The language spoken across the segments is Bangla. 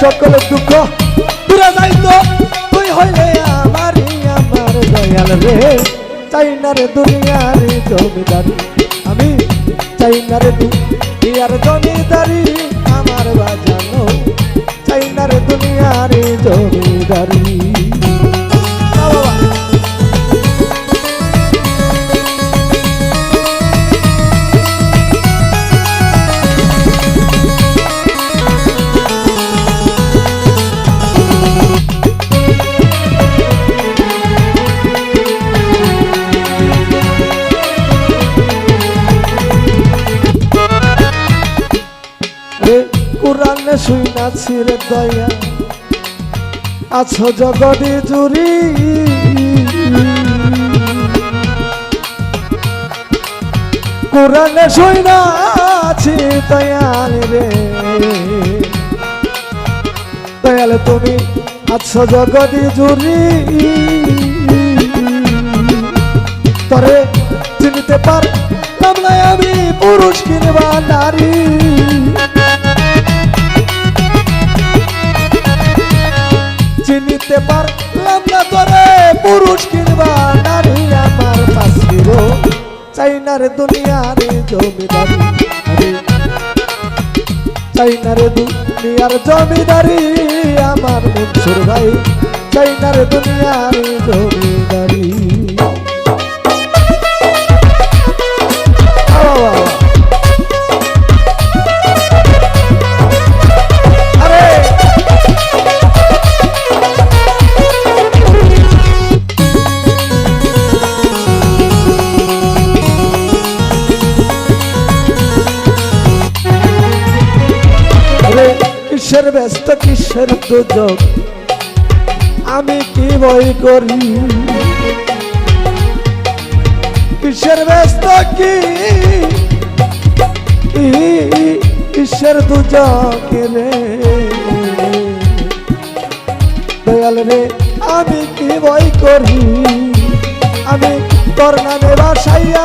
সকল দুঃখ দূরে যাইতো। তুই হইলে আমারই আমার দয়াল রে। চাই না রে দুনিয়ার জমিদারি, আমি চাই না রে দুনিয়ার জমিদারি, আমার বাজানো চাই না রে দুনিয়ার জমিদারি। কোরআনে শুইনাছি রে দয়া। আছো জগদি জুরি কোরআনে শুইনাছি দয়াল রে। দয়াল তুমি আছো জগদি জুরি তরে চিনতে না আমি পুরুষ কিনবা নারী। চিনিতে পারলাম না তোরে পুরুষ কিনবা, নারী আমার পাশির চাই না রে দুনিয়ার জমিদারি। আরে চাই না রে দুনিয়ার জমিদারি আমার মনসুর ভাই। চাই না রে দুনিয়ার জমিদারি। কিসের ব্যস্ত, কিসের দুযোগ আমি কি বই করি? কিসের ব্যস্ত, কি? কিসের দুযোগ রে? দয়াল রে, আমি কি বই করি? আমি তোর নামে বাসাইয়া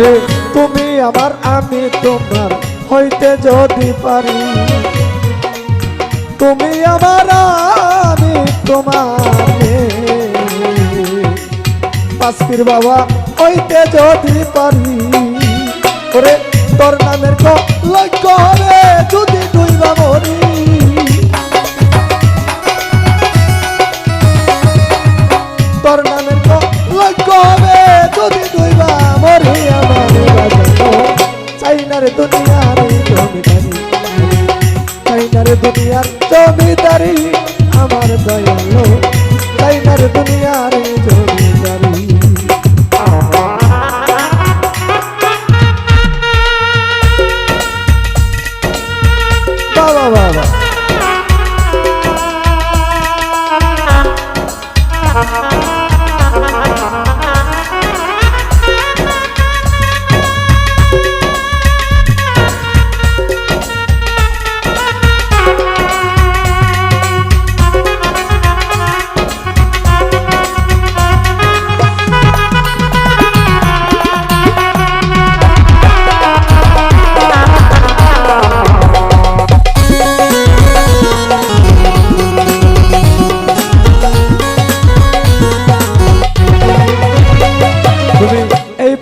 রে তুমি আমার আমি তোমার হইতে যদি পারি। তুমি আমার আমি তোমার পাস্তির বাবা, হইতে যদি পারি। ওরে, তোর নামের লক্ষ্য হবে যদি তুই বা জমিদারি চাই না রে দুনিয়ার জমিদারি আমার দয়ালো তাই না রে দুনিয়ার জমিদারি।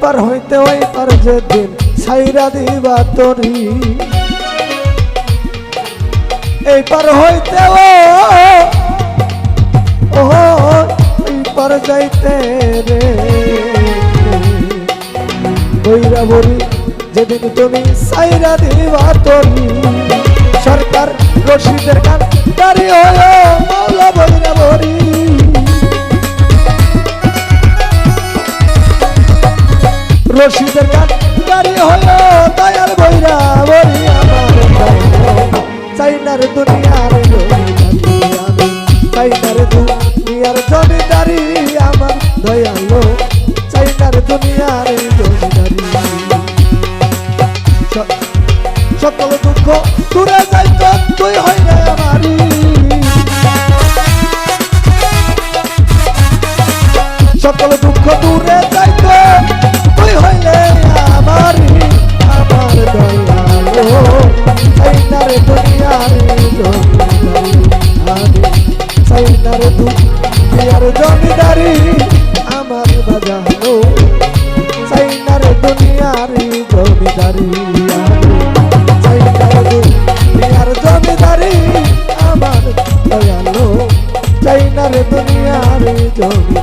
পার হইতে ওই পার যেদিন সাইরা দিবা তরি। এই পার হইতে ও পার যাইতে রে। বইরা বলি, যেদিন তুমি সাইরা দিবা তরি, সরকার রশিদের কান গাড়ি হয়ে রশিদের কান গাড়ি হয়ে দয়াল বইরা বলি আমার চাইনার দুনিয়ার চাইনার দুনিয়ার জমিদারি আমার দয়ালো। চাইনার দুনিয়ার জমিদারি। সকল দুঃখ দূরে যাইত তুই হইলে আমারি সকল দুঃখ চাইনার দুনিয়ার জমিদারি আমার বাজানো। চাইনার দুনিয়ার জমিদারি চাইনার দুনিয়ার জমিদারি আমার বাজানো। চাইনার দুনিয়ার জমিদারি